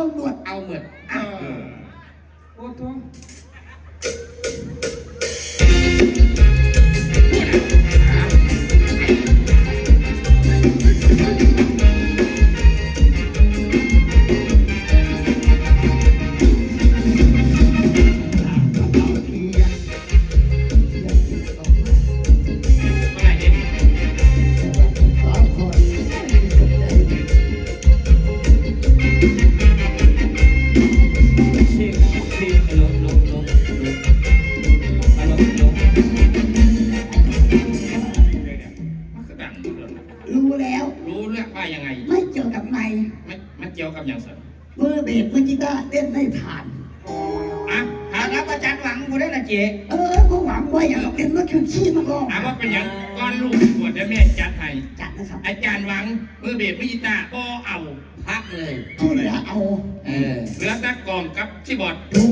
เอาหมดเอาเหมือน ยังไง ไม่เกี่ยวกับไม้มันมันเกี่ยวกับอย่างสันมือเบสมือกีตาร์เล่นไม่ผ่าน อะหารับอาจารย์หวังกูได้นะเจ๊เออก็หวังว่าอย่างเป็นว่าคือขี้มาลองถามว่าเป็นอย่างก้อนลูกปวดจะแม่จัดให้จัดนะครับอาจารย์หวังมือเบสมือกีตาร์ก็เอาพักเลยที่เหลือเอา เออเหลือแต่กล่องกับที่บอร์ดดู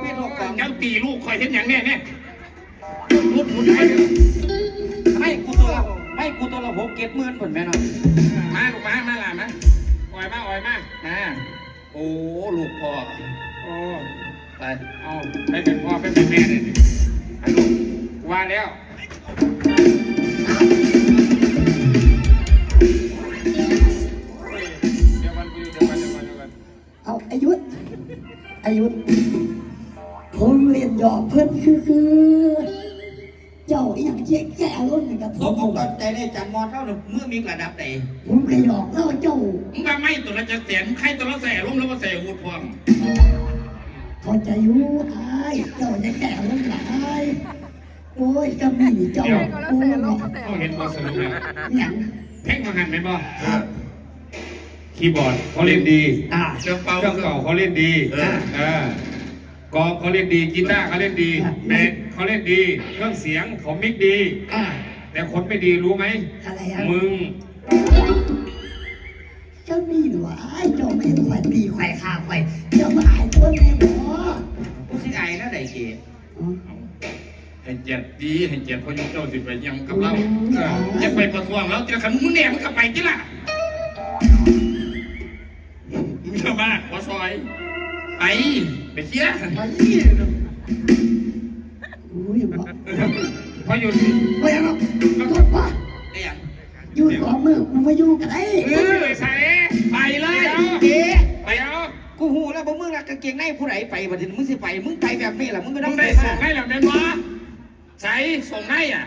งก็จะไปโทษพี่โทษก่อนเจ้าตีลูกคอยเห็นอย่างแน่เนี่ยรุดรุดไปให้กูตัวละให้กูตัวละหกเก็ดหมื่นผลแม่หน่อยมาลูกมามาล่ะมาอ่อยมาอ่อยมาอ่าโอ้ลูกพ่อโอ้ไปเอาไปเป็นพ่อไปเป็นแม่เลยดิไอ้ลูกว่าแล้วเดี๋ยววันกูอยู่เดี๋ยววันเดี๋ยววันเดี๋ยววันเอาอายุธอายุธผมเรียนหยอกเพื่อนคือคือเจ้าอหย่างเจ๊แก่รุ่นนี่กับผผมมผมก็ใจได้จันมอนเท่าหนึ่งเมื่อมีกระดับไหนผมเคยหยอกเล่าเจ้า มึงว่าไม่ตัวละจะเสียนใครตัวละแสร่มแล้วมาแสหูดพร้อมพอใจอยู่อายเจ้าจะแก่รุ่นหลายโอ้ยก็มีเจ้าโอ้ยเขาเห็นบอสรุปแล้วอย่างเพ่งมาหันไหมบอคีย์บอร์ดเขาเล่นดีอ่า เครื่องเป่าเครื่องเป่าเขาเล่นดีเออ เออ กองเขาเล่นดีกีตาร์เขาเล่นดีเบสเขาเล่นดี เครื่องเสียงเขามิกดี อ่าแต่คนไม่ดีรู้ไหมอะไรอะมึงก็มีหนูอายเจ้าไม่เห็นข่อยตีข่อยขาข่อยเจ้ามาอายตัวแม่บ่กูสิไอ้แล้วไหนเจ๊อ๋อให้เจ็ดดีให้เจ็ดพยุเจ้าสิไปยังกับเราเออจะไปประท้วงแล้วจะขันมึงแหน่มึงกลับไปจิล่ะมึงเยอะมากวอซอยไปไป เคลียร์ไปนี่โอ้ยบ่พอหยุดไม่เอาหรอกโทษว่าได้ยังอยู่สองมือกูมาอยู่กันไอ้เออใส่ไปเลยเจ๊ไปเอากูหูแล้วบ่มึงรักกางเกงในผู้ใดไปบัดนี้มึงสิไปมึงไปแบบนี้ล่ะมึงก็มึต้องงได้ได้ส่ส่งงให้ให้แล้วเดนบอใส่ส่งให้อะ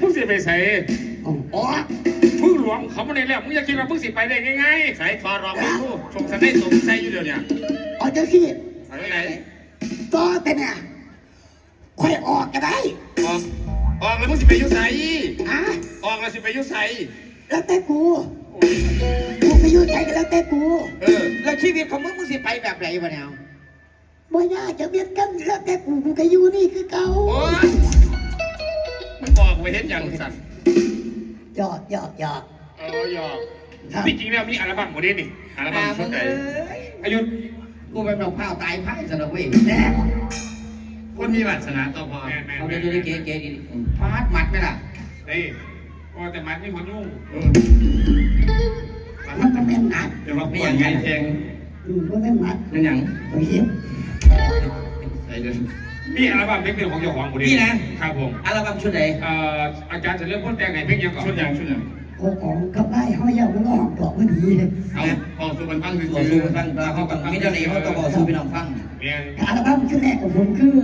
มึงสิไปใส่อ๋อมึงหลวงเขามาในแล้วมึงอยากคิดว่ามึงสิไปได้ง่ายๆใส่ทอรองมึงดูส่งสันได้ส่งใส่อยู่เดี๋ยวเนี้ เอาเจ้าที่ไปไหนต่อแต่เนี่ยค่อยออกก็ได้ออกออกแล้วมึงสิไปอยุใส่อะออกแล้วสิไปอยุใส่แล้วแต่กูกูไปอยู่ใจกันแล้วแต่กูเออแล้วชีวิตของมึงมึงสิไปแบบไหนบัดนี้เอาบ่ยากจะเบียดกันแล้วแต่กูกูก็อยู่นี่คือเก่าโอ้ยมันบอกไปเห็นอย่างสัตว์หยอกหยอกหยอก เออหยอกที่จริงแล้วมีอัลบั้มหมดเลยนี่อัลบั้มามมึชุดงไหนเอ้ยอายุ กูเป็นดอกข้าวตายไพายซะแล้วเว้ยแน่คนมีวาสนาต่อพอเอาเดี๋ยวเดี๋ยวเก๋เก๋ดีพาดมัดไหมล่ะเฮ้ยพอแต่มันไม่คนยุ่งมันก็แม่นนัดเดี๋ยวมาปวดไงแทงอืมมันแม่นนัดนั่นหยังผมเห็นใส่เดินมีอัลบั้มเพลงเป็นของเจ้าของหมดเลยนี่นะ ครับผมอัลบั้มชุดไหนเอ่ออาจารย์จะเริ่มพูดแต่งไหนเพลงยังก่อนชุดยังชุดยัง โอ้ของกับไล่เขาเยามันก็ออกดอกมันดีเลยเอาพอสู่มันฟังคือบอกสู้ฟังเราเขากับมิตรเลเขาก็บอกสู้พี่น้องฟังเรียนอัลบั้มชุดแรกของผมคือ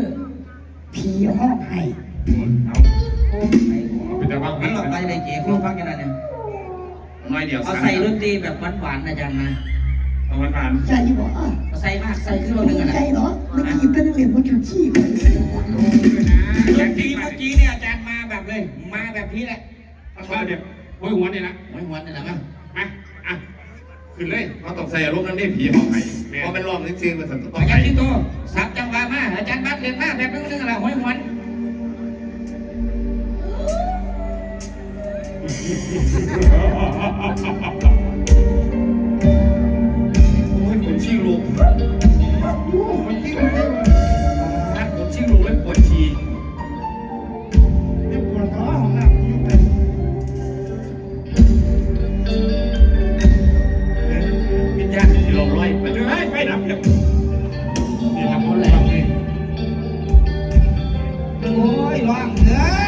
ผีห้องไห้เอาโอ้ยเป็นแต่ว่ามันหลอกไปเลยเก๋เขาฟังกันนะเนี่ยน้อยเดียวเอาใส่ดนตรีแบบหวานๆนะจันนะเอานผ่านใช่ยี่บอกอะเอาใส่มากใส่ขึ้นมาหนึ่งอะนะใช่เหรอเมันหยิบเป็นเรียญมันจุดขี้เลยดนตรีเมื่อกี้เนี่ยอาจารย์มาแบบเลย มาแบบนี้แหละเอาเดี๋ย วโอ้ยหัวนี่นะไม่หวนนี่แหละมั้งมาอะขึ้นเลยเขาตกใส่อารมณ์นั้นได้ผีหอกไห้เพราะมันร้องซึ้งๆมันสั่นต่อจากที่โตสับจังหวะมาอาจารย์บัตรเรียนมาแบบนึงนึงอะไรห้อยหวน ว่างเกิน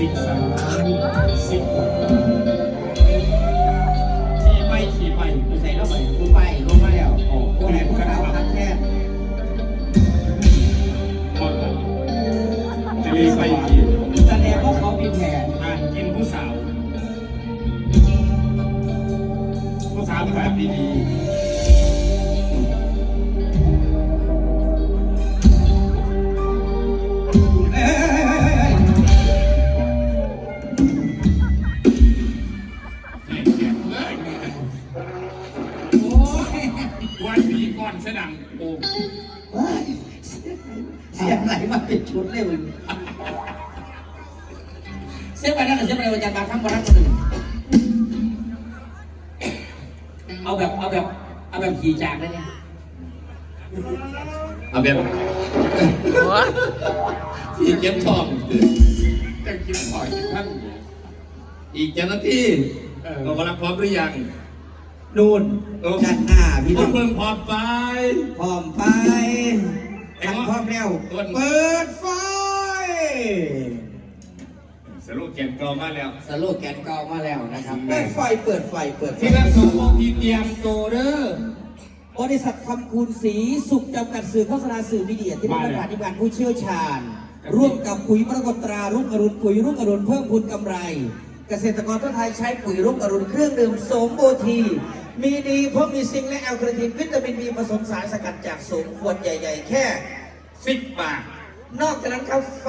สิบสามสิบหกขี่ไปขี่ไปไปใส่แล้วไปคุณไปลงมาแล้วโอ้โหไหนผู้สาวทักแท้หมดเลยจะมีไปขี่แสดงว่าเขามีแผนอ่านกินผู้สาว ผู้สาวแบบดีเเสียงไปนั่นเสียงไปวันจันทร์บางครั้งวันนั้นคนหนึ่งเอาแบบเอาแบบเอาแบบขี่จากได้เนี่ยเอาแบบที่เก็บทองจะกินหอยกินท่านอีกเจ้าหน้าที่เรากำลังพร้อมหรือยังนู่นด้านหน้าพี่ทุน้อกงเมืองพร้อมไปพร้อมไปกันพร้อมแล้วเปิดไฟ สรุปเก็บกลอมาแล้วสโลแกนก็ออกมาแล้วนะครับ เปิดไฟเปิดไฟเปิดไฟที่รักสองวงทีเตรียมโตเด้อบริษัทคำคูณสีสุขจำกัดสื่อโฆษณาสื่อมีเดียที่ได้ประกาศนิการผู้เชี่ยวชาญ ร่วมกับปุ๋ยปรากฏตรารุ่งอรุณปุ๋ยรุ่งอรุณเพิ่มพูนกำไร เกษตรกรทั่วไทยใช้ปุ๋ยรุ่งอรุณเครื่องดื่มโสมโอที มีดีเพราะมีซิงค์และแอลคาทินวิตามินบีผสมสารสกัดจากโสมขวดใหญ่ ๆ แค่สิบบาท นอกจากนั้นครับไฟ